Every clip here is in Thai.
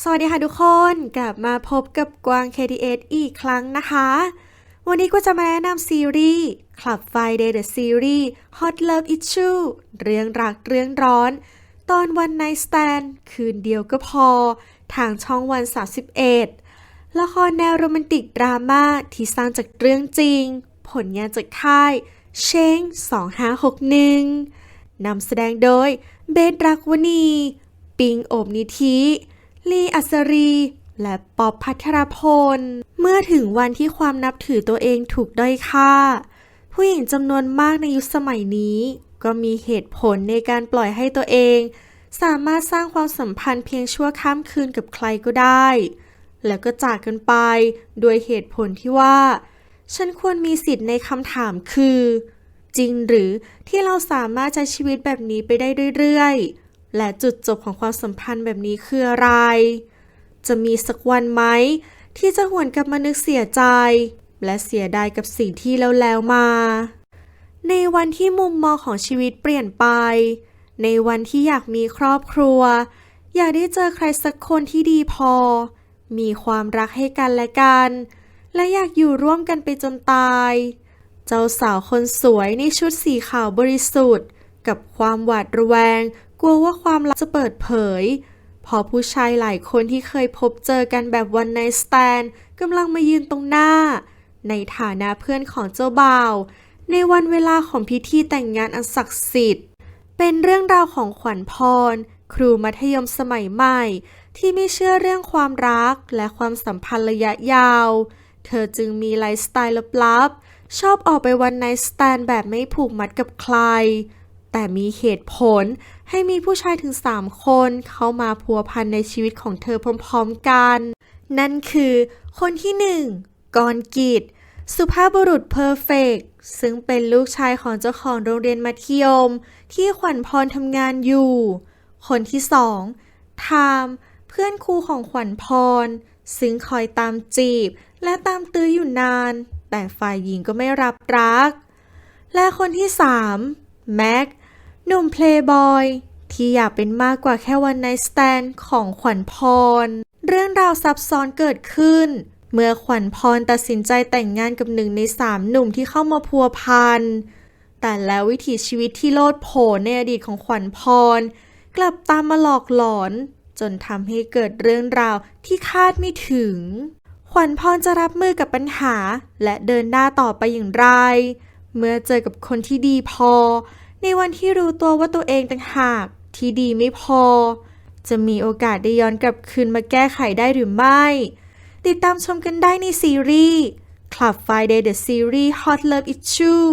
สวัสดีค่ะทุกคนกลับมาพบกับกวาง KTS อีกครั้งนะคะ วันนี้ก็จะมาแนะนำซีรีส์ Club Friday The Series Hot Love Issue เรื่องรักเรื่องร้อน ตอนวัน Night Stand คืนเดียวก็พอ ทางช่องวัน 31 ละครแนวโรแมนติกดราม่าที่สร้างจากเรื่องจริง ผลงานจากค่ายเชง2561นำแสดงโดยเบสรักวณี ปิงโอบนิธิ ลีอัศรี และป๊อบพัทรพล เมื่อถึงวันที่ความนับถือตัวเองถูกด้อยค่า ผู้หญิงจำนวนมากในยุคสมัยนี้ ก็มีเหตุผลในการปล่อยให้ตัวเอง สามารถสร้างความสัมพันธ์เพียงชั่วข้ามคืนกับใครก็ได้ แล้วก็จากกันไปโดยเหตุผลที่ว่า ฉันควรมีสิทธิ์ในคำถามคือ จริงหรือที่เราสามารถใช้ชีวิตแบบนี้ไปได้เรื่อยๆ และจุดจบของความสัมพันธ์แบบนี้คืออะไร จะมีสักวันไหม ที่จะหวนกลับมานึกเสียใจ และเสียดายกับสิ่งที่แล้วแล้วมา ในวันที่มุมมองของชีวิตเปลี่ยนไป ในวันที่อยากมีครอบครัว อยากได้เจอใครสักคนที่ดีพอ มีความรักให้กันและกัน และอยากอยู่ร่วมกันไปจนตาย เจ้าสาวคนสวยในชุดสีขาวบริสุทธิ์ กับความหวาดระแวง กลัวว่าความลับจะเปิดเผย พอผู้ชายหลายคนที่เคยพบเจอกันแบบวันไนสแตนกำลังมายืนตรงหน้า ในฐานะเพื่อนของเจ้าบ่าว ในวันเวลาของพิธีแต่งงานอันศักดิ์สิทธิ์ เป็นเรื่องราวของขวัญพร ครูมัธยมสมัยใหม่ ที่ไม่เชื่อเรื่องความรักและความสัมพันธ์ระยะยาว เธอจึงมีไลฟ์สไตล์ลับๆชอบออกไปวันไนสแตนแบบไม่ผูกมัดกับใคร แต่มีเหตุผลให้มีผู้ชายถึง 3 คนเข้ามาพัวพันในชีวิตของเธอพร้อมๆกัน นั่นคือคนที่หนึ่งกรกิจ สุภาพบุรุษเพอร์เฟกซึ่งเป็นลูกชายของเจ้าของโรงเรียนมัธยม ที่ขวัญพรทำงานอยู่ คนที่สองไทม์เพื่อนครูของขวัญพร ซึ่งคอยตามจีบและตามตื้ออยู่นาน แต่ฝ่ายหญิงก็ไม่รับรัก และคนที่สามแม็ก หนุ่มเพลย์บอยที่อยากเป็นมากกว่าแค่วันไนสแตนของขวัญพร เรื่องราวซับซ้อนเกิดขึ้น เมื่อขวัญพรตัดสินใจแต่งงานกับหนึ่งในสามหนุ่มที่เข้ามาพัวพัน แต่แล้ววิถีชีวิตที่โลดโผนในอดีตของขวัญพร กลับตามมาหลอกหลอน จนทำให้เกิดเรื่องราวที่คาดไม่ถึง ขวัญพรจะรับมือกับปัญหา และเดินหน้าต่อไปอย่างไร เมื่อเจอกับคนที่ดีพอ ในวันที่รู้ตัวว่าตัวเองต่างหากที่ดีไม่พอ จะมีโอกาสได้ย้อนกลับคืนมาแก้ไขได้หรือไม่ ติดตามชมกันได้ในซีรีส์ Club Friday The Series Hot Love Issue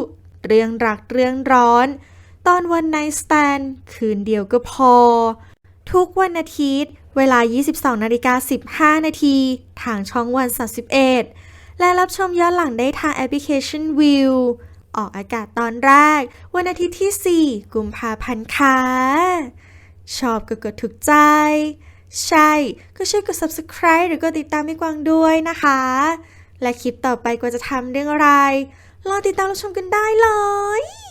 เรื่องรักเรื่องร้อน ตอนวัน Night Stand คืนเดียวก็พอ ทุกวันอาทิตย์ เวลา 22นาฬิกา15 นาที ทางช่องวัน 31 และรับชมย้อนหลังได้ทางแอปพลิเคชัน View ออกอากาศตอนแรก วันอาทิตย์ที่ 4 กุมภาพันธ์ค่ะ ชอบก็กดถูกใจ ใช่ ก็ช่วยกด subscribe หรือกดติดตามพี่กวางด้วยนะคะ และคลิปต่อไปกวาจะทำเรื่องอะไร รอติดตามรับชมกันได้เลย